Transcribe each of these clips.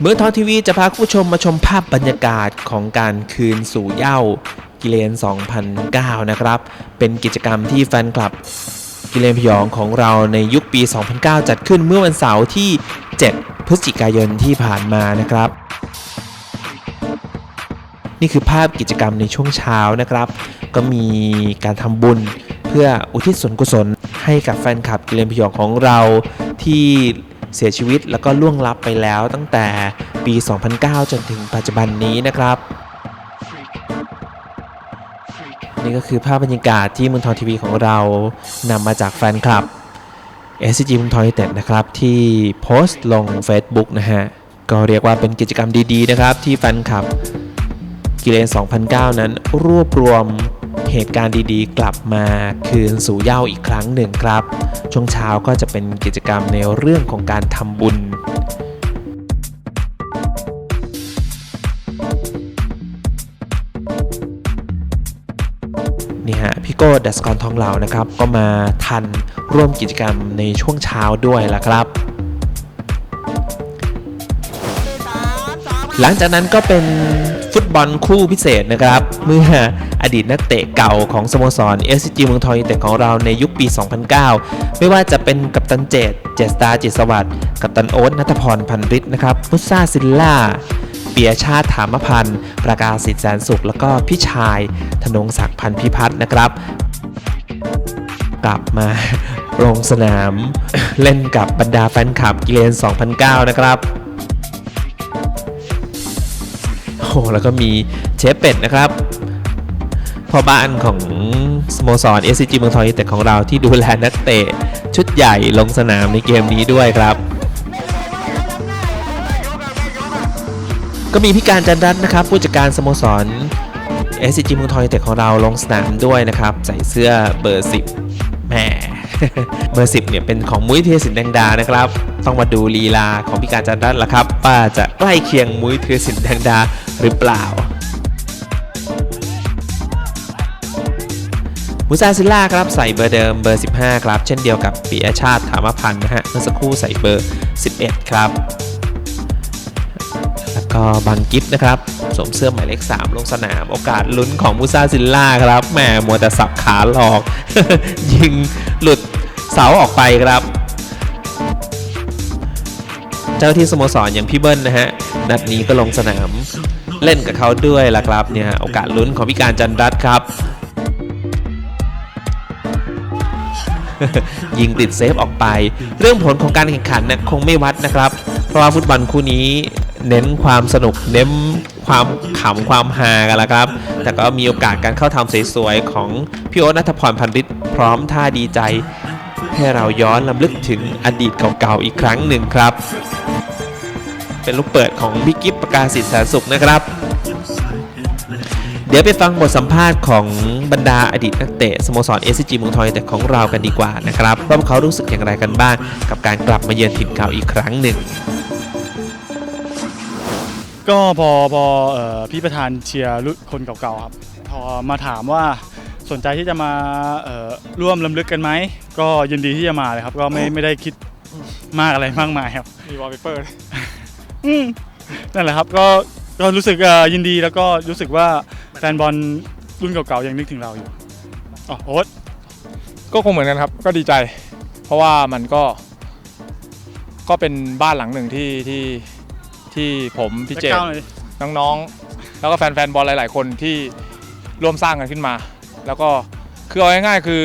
เมืองทองทีวีจะพาคุณผู้ชมมาชมภาพบรรยากาศของการคืนสู่เย้ากิเลน 2009 นะครับ เป็นกิจกรรมที่แฟนคลับ กิเลนพยองของเราในยุคปี 2009 จัดขึ้นเมื่อวันเสาร์ที่ 7 พฤศจิกายนที่ผ่านมานะครับ นี่คือภาพกิจกรรมในช่วงเช้านะครับ ก็มีการทำบุญเพื่ออุทิศส่วนกุศลให้กับแฟนคลับกิเลนพยองของเราที่ เสียชีวิตแล้วก็ล่วงลับไปแล้วตั้งแต่ปี 2009 จนถึงปัจจุบันนี้นะครับ นี่ก็คือภาพบรรยากาศที่มืองทองทีวีของเรานำมาจากแฟนคลับ SCG มืองทองยูเต็ดนะครับ ที่โพสต์ลง Facebook นะฮะ ก็เรียกว่าเป็นกิจกรรมดีๆนะครับ ที่แฟนคลับกิเลน 2009 นั้นรวบรวม เหตุการณ์ดีๆ กลับมาคืนสู่เย้าอีกครั้งหนึ่งครับ ช่วงเช้าก็จะเป็นกิจกรรมในเรื่องของการทำบุญนี่ฮะพี่โก้ดัสกรทองเหล่านะครับ ก็มาทันร่วมกิจกรรมในช่วงเช้าด้วยล่ะครับ หลังจากนั้นก็เป็นฟุตบอลคู่พิเศษนะครับ เมื่อ อดีตนักเตะเก่าของสโมสร SCG เมืองทองยูเต็ดของเราในยุคปี 2009 ไม่ว่าจะเป็นกัปตันเจตเจษตาจิตสวัสดิ์กัปตันโอ๊ตนัทพรพันฤทธิ์นะครับมุซาซิลล่าเปียชาติถามพันธ์ประกาศสิทธิแสนสุข แล้วก็พี่ชายธนงศักดิ์พันธ์พิพัฒน์นะครับ กลับมาลงสนามเล่นกับบรรดาแฟนคลับกิเลน 2009 นะครับโอ้แล้วก็มีเชฟเป็ดนะครับ พ่อบ้านของสโมสร SCG เมืองทองยูเต็ดของเราที่ดูแลนักเตะชุดใหญ่ลงสนามในเกมนี้ด้วยครับ ก็มีพี่การจันรัตน์นะครับ ผู้จัดการสโมสร SCG เมืองทองยูเต็ดของเราลงสนามด้วยนะครับ ใส่เสื้อเบอร์ 10แหมเบอร์10เนี่ยเป็นของมุ้ยเทยสินแดงดานะครับ ต้องมาดูลีลาของพี่การจันรัตน์ละครับว่าจะใกล้เคียงมุ้ยเทยสินแดงดาหรือเปล่า มูซาซิลล่าครับใส่เบอร์เดิมเบอร์ 15 ครับ เช่นเดียวกับปียชาติถามพันธ์นะฮะเมื่อสักครู่ใส่เบอร์ 11 ครับ แล้วก็บังกิฟนะครับสวมเสื้อหมายเลข 3 ลงสนาม โอกาสลุ้นของมูซาซิลล่าครับแหมมัวแต่สับขาหลอก ยิงหลุดเสาออกไปครับ เจ้าที่สโมสรอย่างพี่เบิ้ลนะฮะ นัดนี้ก็ลงสนามเล่นกับเขาด้วยล่ะครับเนี่ยโอกาสลุ้นของพี่การจันรัตครับ ยิงติดเซฟออกไป เรื่องผลของการแข่งขันเนี่ยคงไม่วัดนะครับ เพราะว่าฟุตบอลคู่นี้เน้นความสนุกเน้นความขำความฮากันละครับ แต่ก็มีโอกาสการเข้าทำสวยๆของพี่โอ๊ตนัทพรพันธ์ฤทธิ์พร้อมท่าดีใจ ให้เราย้อนลำลึกถึงอดีตเก่าๆอีกครั้งหนึ่งครับ เป็นลูกเปิดของพี่กิฟประกาศสิทธิ์แสนสุขนะครับ เดี๋ยวไปฟังบทสัมภาษณ์ของบรรดาอดีตนักเตะสโมสร SCG เมืองทองยูไนเต็ดของเรากันดีกว่านะครับว่าพวกเขารู้สึกอย่างไรกันบ้างกับการกลับมาเยือนถิ่นเก่าอีกครั้งหนึ่ง ก็พอพอเอ่อพี่ประธานเชียร์รุ่นคนเก่าๆครับ พอมาถามว่าสนใจที่จะมาเอ่อร่วมลำลึกกันไหม ก็ยินดีที่จะมาเลยครับ ก็ไม่ไม่ได้คิดมากอะไรมากมายครับ มีวอลเปเปอร์อืมนั่นแหละครับก็ก็รู้สึกเอ่อยินดีแล้วก็รู้สึกว่า แฟนบอลรุ่นเก่าๆยังนึกถึงเราอยู่อ๋อโอ๊ตก็คงเหมือนกันครับ ก็ดีใจ เพราะว่ามันก็ ก็เป็นบ้านหลังหนึ่งที่ที่ที่ผมพี่เจจะตก้าวหน่อยดิน้องๆ แล้วก็แฟนๆบอลหลายๆ คนที่ร่วมสร้างกันขึ้นมา แล้วก็คือเอาง่ายๆคือ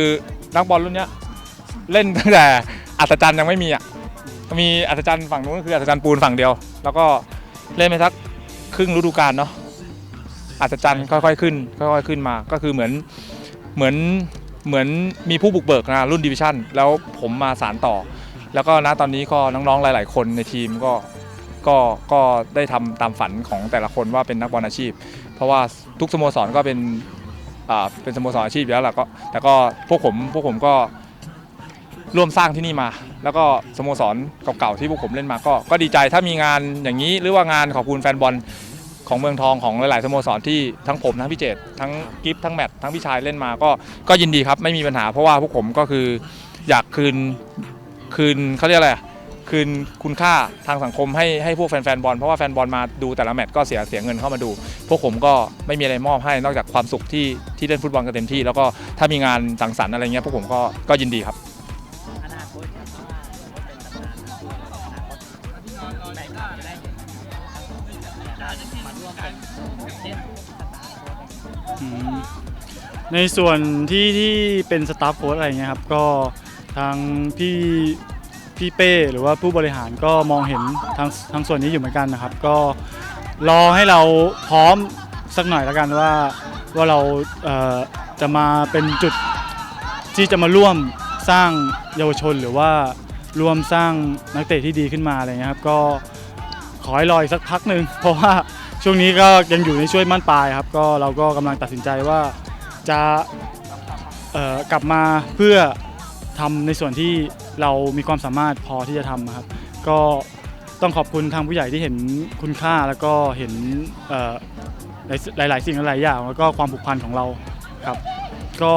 นักบอลรุ่นเนี้ยเล่นตั้งแต่อัศจรรย์ยังไม่มีอะมีอัศจรรย์ฝั่งนู้นก็คืออัศจรรย์ปูนฝั่งเดียว แล้วก็เล่นไปสักครึ่งฤดูกาลเนาะ อัศจรรย์ค่อยๆขึ้นค่อยๆขึ้นมา ก็คือเหมือนเหมือนเหมือนมีผู้บุกเบิกนะรุ่นดิวิชั่นแล้วผมมาสารต่อ แล้วก็ณตอนนี้ก็น้องๆหลาย ๆ คนในทีมก็ก็ก็ได้ทำตามฝันของแต่ละคนว่าเป็นนักบอลอาชีพ เพราะว่าทุกสโมสรก็เป็นอ่าเป็นสโมสรอาชีพอยู่แล้วแหละก็แต่ก็พวกผมพวกผมก็ร่วมสร้างที่นี่มา แล้วก็สโมสรเก่าๆที่พวกผมเล่นมาก็ก็ดีใจถ้ามีงานอย่างนี้หรือว่างานขอบคุณแฟนบอล ของเมืองทองของหลาย ๆ สโมสรที่ทั้งผมทั้งพี่เจตทั้งกิฟทั้งแมททั้งพี่ชายเล่นมาก็ก็ยินดีครับไม่มีปัญหาเพราะว่าพวกผมก็คืออยากคืนคืนเขาเรียกอะไรอะคืนคุณค่าทางสังคมให้ให้พวกแฟนๆบอลเพราะว่าแฟนบอลมาดูแต่ละแมตช์ก็เสียเสียเงินเข้ามาดู พวกผมก็ไม่มีอะไรมอบให้นอกจากความสุขที่ที่เล่นฟุตบอลกันเต็มที่ แล้วก็ถ้ามีงานสังสรรค์อะไรเงี้ยพวกผมก็ก็ยินดีครับ ในส่วนที่ที่เป็นสตาฟโค้ชอะไรเงี้ยครับก็ทางพี่พี่เป้หรือว่าผู้บริหารก็มองเห็นทางทางส่วนนี้อยู่เหมือนกันนะครับ ก็รอให้เราพร้อมสักหน่อยแล้วกันว่าว่าเราเอ่อจะมาเป็นจุดที่จะมาร่วมสร้างเยาวชนหรือว่าร่วมสร้างนักเตะที่ดีขึ้นมาอะไรเงี้ยครับก็ขอให้รออีกสักพักหนึ่งเพราะว่า ช่วงนี้ก็ยังอยู่ในช่วงมั่นปลายครับ ก็เราก็กำลังตัดสินใจว่าจะเอ่อกลับมาเพื่อทำในส่วนที่เรามีความสามารถพอที่จะทำครับ ก็ต้องขอบคุณทางผู้ใหญ่ที่เห็นคุณค่าแล้วก็เห็นเอ่อหลายหลายๆสิ่งหลายอย่าง แล้วก็ความผูกพันของเราครับ ก็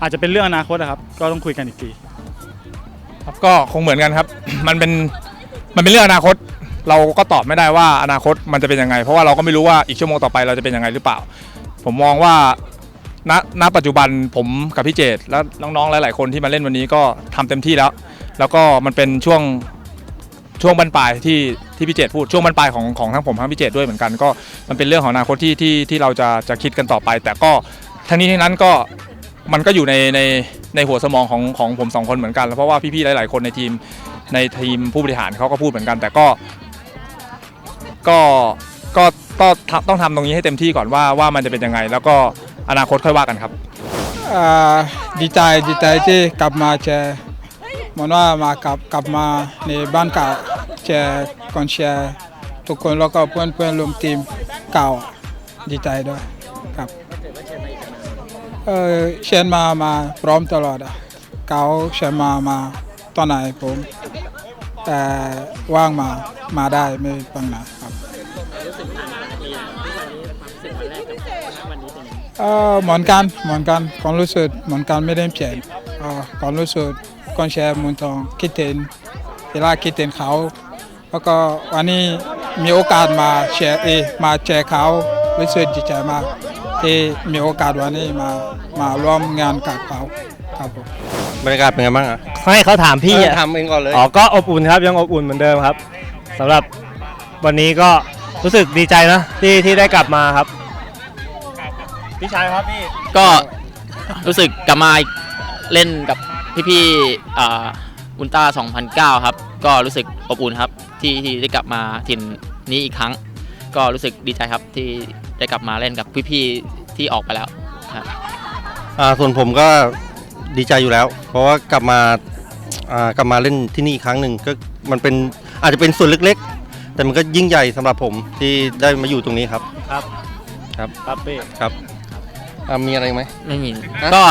อาจจะเป็นเรื่องอนาคตนะครับ ก็ต้องคุยกันอีกที ครับก็คงเหมือนกันครับ มันเป็นมันเป็นเรื่องอนาคต เราก็ตอบไม่ได้ว่าอนาคตมันจะเป็นยังไง เพราะว่าเราก็ไม่รู้ว่าอีกชั่วโมงต่อไปเราจะเป็นยังไงหรือเปล่า ผมมองว่าณณปัจจุบันผมกับพี่เจตและน้องๆหลาย ๆ คนที่มาเล่นวันนี้ก็ทำเต็มที่แล้ว แล้วก็มันเป็นช่วงช่วงบรรปลายที่ที่พี่เจตพูดช่วงบรรปลายของของทั้งผมทั้งพี่เจตด้วยเหมือนกันก็มันเป็นเรื่องของอนาคตที่ที่ที่เราจะจะคิดกันต่อไป แต่ก็ทั้งนี้ทั้งนั้นก็มันก็อยู่ในในในหัวสมองของของผมสองคนเหมือนกันแล้วเพราะว่าพี่ๆหลาย ๆ คนในทีมในทีมผู้บริหารเขาก็พูดเหมือนกัน แต่ก็ ก็ก็ก็ต้องต้องทำตรงนี้ให้เต็มที่ก่อนว่าว่ามันจะเป็นยังไง แล้วก็อนาคตค่อยว่ากันครับ อ่าดีใจดีใจที่กลับมาเจอเหมันว่ามากลับกลับมาในบ้านเก่าเจอกองเชียร์ทุกคนแล้วก็เพื่อนเพื่อนรวมทีมเก่าดีใจด้วยครับเออเชียร์มามาพร้อมตลอดอะเก่าเชียร์มามาตอนไหนผมแต่ว่างมามาได้ไม่ปัญหา เป็นยังไงเออเหมือนกันเหมือนกันความรู้สึกเหมือนกันไม่ได้เปลี่ยนเอ่อความรู้สึกก่อนแชร์มุนทองคิดถึงเวลาคิดถึงเขา แล้วก็วันนี้มีโอกาสมาแชร์เออมาแชร์เขารู้สึกดีใจมากที่มีโอกาสวันนี้มามาร่วมงานกับเขาครับผมบรรยากาศเป็นไงบ้างอะให้เขาถามพี่เอออะทำเองก่อนเลยอ๋อก็อบอุ่นครับยังอบอุ่นเหมือนเดิมครับสำหรับวันนี้ก็รู้สึกดีใจนะที่ที่ได้กลับมาครับ พี่ชายครับพี่ก็รู้สึกกลับมาเล่นกับพี่ๆอ่าอุลตร้า2009 ครับ ก็รู้สึกอบอุ่นครับที่ที่ได้กลับมาถิ่นนี้อีกครั้ง ก็รู้สึกดีใจครับที่ได้กลับมาเล่นกับพี่ๆที่ออกไปแล้วครับอ่าส่วนผมก็ดีใจอยู่แล้ว เพราะว่ากลับมาอ่ากลับมาเล่นที่นี่อีกครั้งหนึ่งก็มันเป็นอาจจะเป็นส่วนเล็กๆ แต่มันก็ยิ่งใหญ่สำหรับผมที่ได้มาอยู่ตรงนี้ครับ ครับ ครับ ครับพี่ ครับ อ่ามีอะไรไหม ไม่มีก็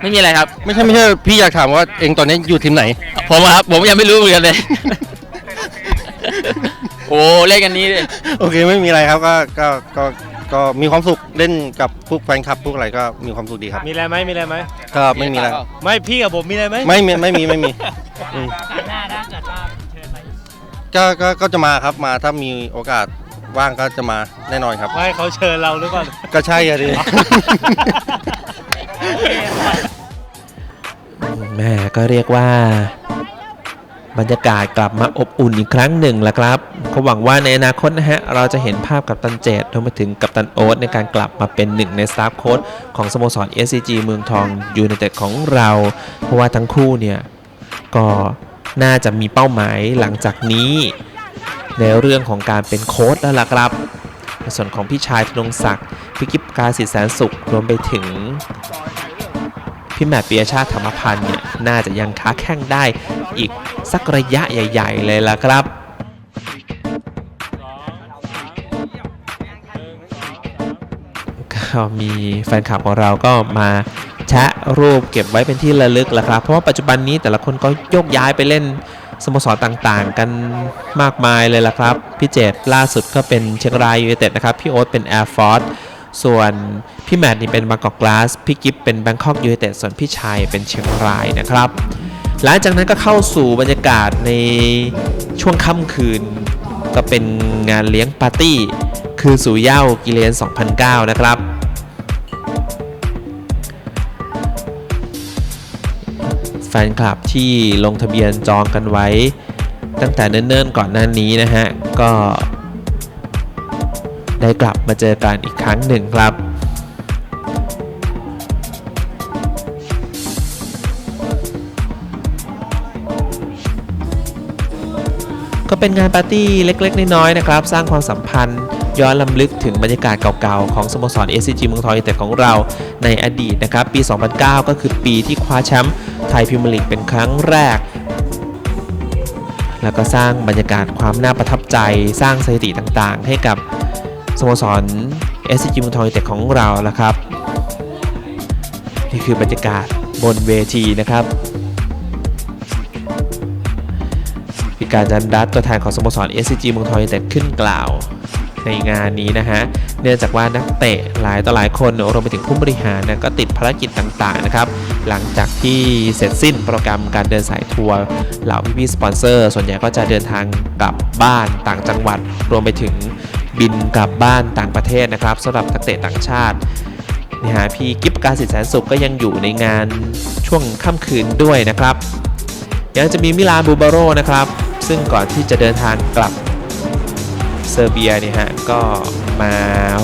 ไม่มีอะไรครับ ไม่ใช่ไม่ใช่พี่อยากถามว่าเองตอนนี้อยู่ทีมไหน ผมอะครับผมยังไม่รู้เหมือนกันเลย โอ้เล่นกันนี้เลยโอเคไม่มีอะไรครับก็ก็ก็ก็มีความสุขเล่นกับพวกแฟนคลับพวกอะไรก็มีความสุขดีครับ มีอะไรไหมมีอะไรไหมก็ไม่มีอะไรไม่พี่กับผมมีอะไรไหมไม่มีไม่มีไม่มีอืมครั้งหน้าถ้าเกิดว่าเชิญมาอีกก็ก็ก็จะมาครับมาถ้ามีโอกาส ว่างก็จะมาแน่นอนครับ ไม่เขาเชิญเราหรือเปล่า ก็ใช่อะดิ แม่ก็เรียกว่า บรรยากาศกลับมาอบอุ่นอีกครั้งหนึ่งแล้วครับก็หวังว่าในอนาคตนะฮะ เราจะเห็นภาพกับตันเจตรวมไปถึงกับตันโอ๊ตในการกลับมาเป็นหนึ่งในสตาฟโค้ชของสโมสร SCG เมืองทองยูไนเต็ดของเรา เพราะว่าทั้งคู่เนี่ย ก็น่าจะมีเป้าหมายหลังจากนี้ ในเรื่องของการเป็นโค้ชแล้วล่ะครับในส่วนของพี่ชายธนงศักดิ์พี่กิฟกาสิทธิ์แสนสุขรวมไปถึงพี่แมตต์ปียชาติธรรมพันธ์เนี่ยน่าจะยังค้าแข้งได้อีกสักระยะใหญ่ ๆ เลยล่ะครับก็มีแฟนคลับของเราก็มาแชะรูปเก็บไว้เป็นที่ระลึกแหละครับ เพราะว่าปัจจุบันนี้แต่ละคนก็โยกย้ายไปเล่น สโมสรต่างๆ กันมากมายเลยล่ะครับ พี่เจตล่าสุดก็เป็นเชียงรายยูไนเต็ดนะครับ พี่โอ๊ตเป็น Air Force ส่วนพี่แมตต์นี่เป็นบางกอกกลาส พี่กิฟเป็นแบงคอกยูไนเต็ดส่วนพี่ชายเป็นเชียงรายนะครับ หลังจากนั้นก็เข้าสู่บรรยากาศในช่วงค่ำคืน ก็เป็นงานเลี้ยงปาร์ตี้ คือสู่เย้ากิเลน 2009 นะครับ แฟนคลับที่ลงทะเบียนจองกันไว้ ตั้งแต่เนิ่นๆก่อนหน้านี้นะฮะ ก็ ได้กลับมาเจอกันอีกครั้งหนึ่งครับก็เป็นงานปาร์ตี้เล็กๆ น้อยๆ นะครับ สร้างความสัมพันธ์ ย้อนลำลึกถึงบรรยากาศเก่าๆ ของสโมสร SCG เมืองทองยูไนเต็ดของเราในอดีตนะครับ ปี 2009 ก็คือปีที่คว้าแชมป์ ไทยพรีเมียร์ลีกเป็นครั้งแรก แล้วก็สร้างบรรยากาศความน่าประทับใจ สร้างสถิติต่างๆ ให้กับสโมสร SCG มืองทองยูเต็ดของเราแล้วครับ นี่คือบรรยากาศบนเวทีนะครับพิการจันดัตตัวแทนของสโมสร SCG มืองทองยูเต็ดขึ้นกล่าว ในงานนี้นะฮะ เนื่องจากว่านักเตะหลายต่อหลายคนรวมไปถึงผู้บริหารนะก็ติดภารกิจต่างๆนะครับ หลังจากที่เสร็จสิ้นโปรแกรมการเดินสายทัวร์เหล่าพี่ๆสปอนเซอร์ ส่วนใหญ่ก็จะเดินทางกลับบ้านต่างจังหวัด รวมไปถึงบินกลับบ้านต่างประเทศนะครับสำหรับนักเตะต่างชาตินี่ฮะพี่กิฟการสิทธิ์แสนสุขก็ยังอยู่ในงานช่วงค่ำคืนด้วยนะครับ ยังจะมีมิลานบูบาโรนะครับ ซึ่งก่อนที่จะเดินทางกลับ เซอร์เบียเนี่ยฮะก็มา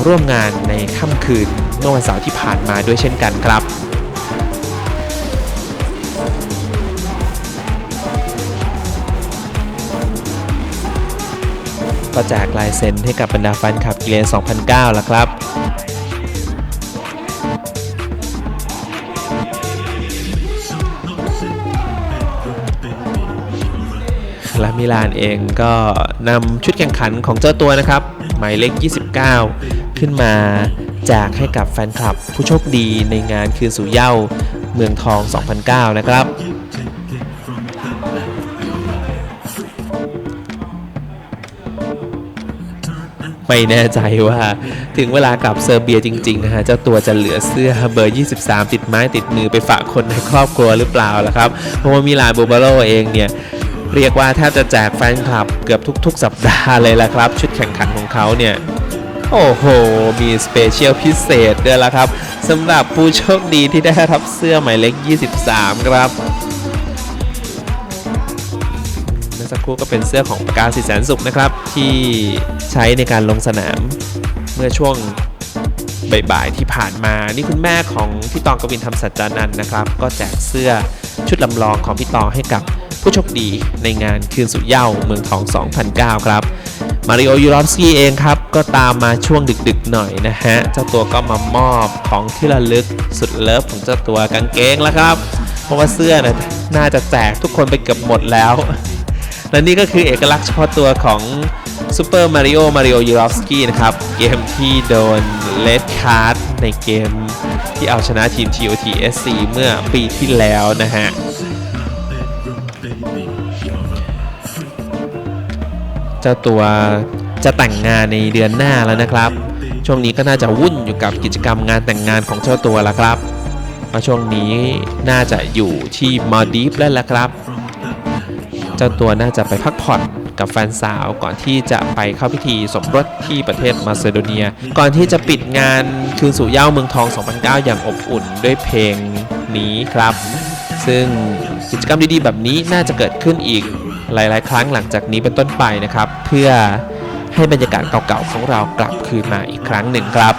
ร่วมงานในค่ำคืนเมื่อวันเสาร์ที่ผ่านมาด้วยเช่นกันครับก็แจกลายเซ็นให้กับบรรดาแฟนคลับกิเลน2009แล้วครับ และมิลานเองก็นำชุดแข่งขันของเจ้าตัวนะครับ หมายเลข 29 ขึ้นมาแจกให้กับแฟนคลับผู้โชคดีในงานคืนสู่เย้าเมืองทอง 2009 นะครับไม่แน่ใจว่าถึงเวลากลับเซอร์เบียจริง ๆ นะฮะ เจ้าตัวจะเหลือเสื้อเบอร์ 23 ติดไม้ติดมือไปฝากคนในครอบครัวหรือเปล่าล่ะครับ เพราะว่ามิลานบูบาโรเองเนี่ย เรียกว่าแทบจะแจกแฟนคลับเกือบทุก ๆ สัปดาห์เลยละครับ ชุดแข่งขันของเขาเนี่ย โอ้โห มีสเปเชียลพิเศษด้วยละครับสำหรับผู้โชคดีที่ได้รับเสื้อหมายเลข 23 ครับเมื่อสักครู่ก็เป็นเสื้อของประกาศสิแสนสุขนะครับ ที่ใช้ในการลงสนามเมื่อช่วงบ่ายๆที่ผ่านมานี่คุณแม่ของพี่ตองกวินทำสัจจานันนะครับ ก็แจกเสื้อชุดลำลองของพี่ตองให้กับ ผู้โชคดีในงานคืนสุดเย้าเมืองทอง 2009 ครับ มาริโอยูรอฟสกี้เองครับ ก็ตามมาช่วงดึกๆหน่อยนะฮะ เจ้าตัวก็มามอบของที่ระลึกสุดเลิฟของเจ้าตัวกางเกงแล้วครับ เพราะว่าเสื้อนะน่าจะแจกทุกคนไปเกือบหมดแล้ว และนี่ก็คือเอกลักษณ์เฉพาะตัวของซูเปอร์มาริโอมาริโอยูรอฟสกี้นะครับ เกมที่โดนเลดคาร์ดในเกมที่เอาชนะทีม TOTSC เมื่อปีที่แล้วนะฮะ จ้าตัวจะแต่งงานในเดือนหน้าแล้วนะครับ ช่วงนี้ก็น่าจะวุ่นอยู่กับกิจกรรมงานแต่งงานของเจ้าตัวล้วครับเพราช่วงนี้น่าจะอยู่ที่มาดีฟแล้วละครับ เจ้าตัวน่าจะไปพักผ่อนกับแฟนสาวก่อนที่จะไปเข้าพิธีสมรสที่ประเทศมาซิโดเนีย ก่อนที่จะปิดงานคืนสู่เหย้าเมืองทอง 2009 อย่างอบอุ่นด้วยเพลงนี้ครับ ซึ่งกิจกรรมดีๆ แบบนี้น่าจะเกิดขึ้นอีก หลาย ๆ ครั้งหลังจากนี้เป็นต้นไปนะครับ เพื่อให้บรรยากาศเก่าๆของเรากลับคืนมาอีกครั้งหนึ่งครับ